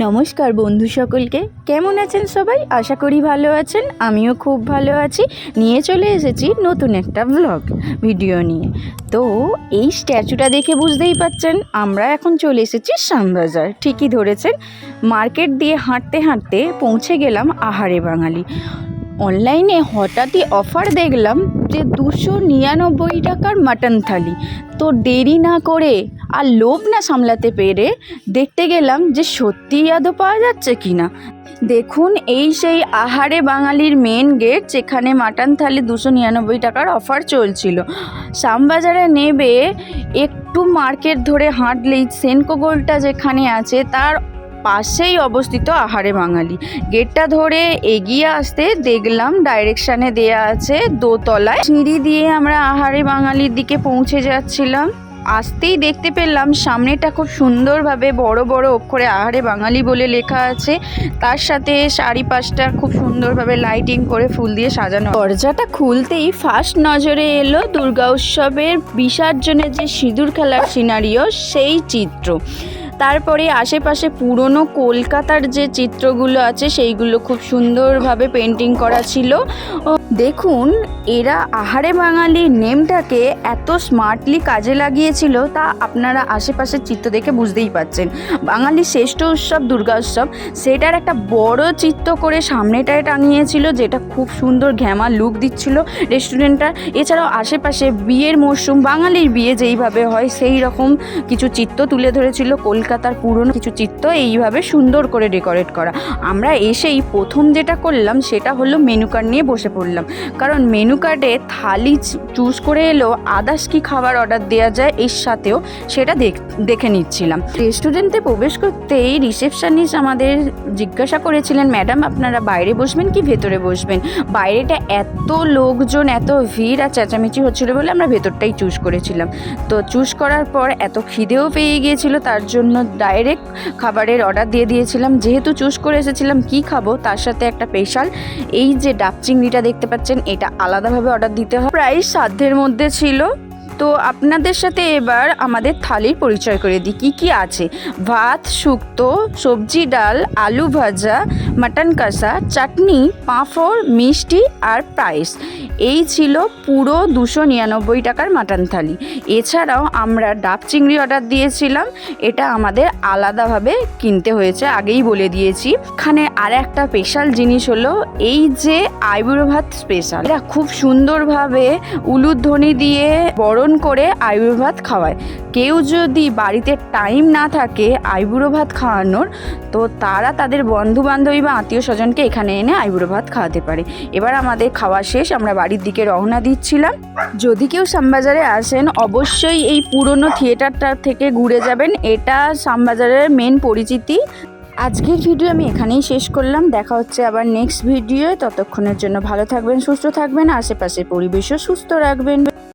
নমস্কার বন্ধু সকলকে। কেমন আছেন সবাই? আশা করি ভালো আছেন। আমিও খুব ভালো আছি। নিয়ে চলে এসেছি নতুন একটা ব্লগ ভিডিও নিয়ে। তো এই স্ট্যাচুটা দেখে বুঝতেই পাচ্ছেন, আমরা এখন চলে এসেছি শ্যামবাজার ঠিকই ধরেছেন মার্কেট দিয়ে হাঁটতে হাঁটতে পৌঁছে গেলাম আহারে বাঙালি। অনলাইনে হঠাৎই অফার দেখলাম যে দুশো নিরানব্বই টাকার মাটন থালি। তো দেরি না করে আর লোভ না সামলাতে পেরে দেখতে গেলাম যে সত্যিই আদৌ পাওয়া যাচ্ছে কি না দেখুন, এই সেই আহারে বাঙালির মেন গেট যেখানে মাটন থালি দুশো নিরানব্বই টাকার অফার চলছিল। শ্যামবাজারে নেবে একটু মার্কেট ধরে হাঁটলেই সেনকো গোলটা যেখানে আছে তার পাশেই অবস্থিত আহারে বাঙালি। গেটটা ধরে এগিয়ে আসতে দেখলাম ডাইরেকশানে দেয়া আছে দোতলায়। সিঁড়ি দিয়ে আমরা আহারে বাঙালির দিকে পৌঁছে যাচ্ছিলাম। আসতেই দেখতে পেলাম সামনেটা খুব সুন্দরভাবে বড় বড় অক্ষরে আহারে বাঙালি বলে লেখা আছে। তার সাথে শাড়ি পাশটা খুব সুন্দরভাবে লাইটিং করে ফুল দিয়ে সাজানো। দরজাটা খুলতেই ফার্স্ট নজরে এলো দুর্গা উৎসবের বিসর্জনের যে সিঁদুর খেলার সিনারিও সেই চিত্র। তারপরে আশেপাশে পুরনো কলকাতার যে চিত্রগুলো আছে, সেইগুলো খুব সুন্দরভাবে পেন্টিং করা ছিল। দেখুন, এরা আহারে বাঙালি নেমটাকে এত স্মার্টলি কাজে লাগিয়েছিল, তা আপনারা আশেপাশের চিত্র দেখে বুঝতেই পাচ্ছেন বাঙালির শ্রেষ্ঠ উৎসব দুর্গা উৎসব, সেটার একটা বড় চিত্র করে সামনেটায় টাঙিয়েছিল, যেটা খুব সুন্দর ঘ্যামা লুক দিচ্ছিল রেস্টুরেন্টটা এছাড়াও আশেপাশে বিয়ের মরশুম, বাঙালির বিয়ে যেইভাবে হয় সেই রকম কিছু চিত্র তুলে ধরেছিল কলকাতার পুরনো কিছু চিত্র এইভাবে সুন্দর করে ডেকোরেট করা। আমরা এসেই প্রথম যেটা করলাম সেটা হলো মেনু কার্ড নিয়ে বসে পড়লাম। কারণ মেনু কার্ডে থালি চুজ করে এলো, আদার্স কি খাবার অর্ডার দেওয়া যায় এর সাথেও সেটা দেখ নিচ্ছিলাম। রেস্টুরেন্টে প্রবেশ করতেই রিসেপশনিস্ট আমাদের জিজ্ঞাসা করেছিলেন ম্যাডাম আপনারা বাইরে বসবেন কি ভেতরে বসবেন? বাইরেটা এত লোকজন, এত ভিড় আর চেঁচামেচি হচ্ছিল বলে আমরা ভেতরটাই চুজ করেছিলাম। তো চুজ করার পর এত খিদেও পেয়ে গিয়েছিল, তার জন্য ডাইরেক্ট খাবারের অর্ডার দিয়ে দিয়েছিলাম। যেহেতু চুজ করে এসেছিলাম কি খাব, তার সাথে একটা স্পেশাল এই যে ডাব চিংড়িটা দেখতে পাচ্ছেন, এটা আলাদাভাবে অর্ডার দিতে হয়। প্রায় সাধ্যের মধ্যে ছিল। তো আপনাদের সাথে এবার আমাদের থালির পরিচয় করে দিই। কী কী আছে? ভাত, শুক্তো, সবজি, ডাল, আলু ভাজা মাটন কষা, চাটনি পাঁপড় মিষ্টি আর পায়েস। এই ছিল পুরো দুশো নিরানব্বই টাকার মাটন থালি। এছাড়াও আমরা ডাব চিংড়ি অর্ডার দিয়েছিলাম। এটা আমাদের আলাদাভাবে কিনতে হয়েছে, আগেই বলে দিয়েছি। এখানে আর একটা স্পেশাল জিনিস হলো এই যে আইবুড়ো ভাত স্পেশাল এটা খুব সুন্দরভাবে উলুধ্বনি দিয়ে বরণ করে আইবুড়ো ভাত খাওয়ায়। কেউ যদি বাড়িতে টাইম না থাকে আইবুড়ো ভাত খাওয়ানোর, তো তারা তাদের বন্ধু বান্ধবী বা আত্মীয় স্বজনকে এখানে এনে আইবুড়ো ভাত খাওয়াতে পারে। এবার আমাদের খাওয়া শেষ, আমরা বাড়ির দিকে রওনা দিচ্ছিলাম। যদি কেউ শ্যামবাজারে আসেন, অবশ্যই এই পুরনো থিয়েটারটা থেকে ঘুরে যাবেন। এটা শ্যামবাজারের মেন পরিচিতি। আজকের ভিডিও আমি এখানেই শেষ করলাম। দেখা হচ্ছে আবার নেক্সট ভিডিও ততক্ষণের জন্য ভালো থাকবেন, সুস্থ থাকবেন, আশেপাশের পরিবেশও সুস্থ রাখবেন।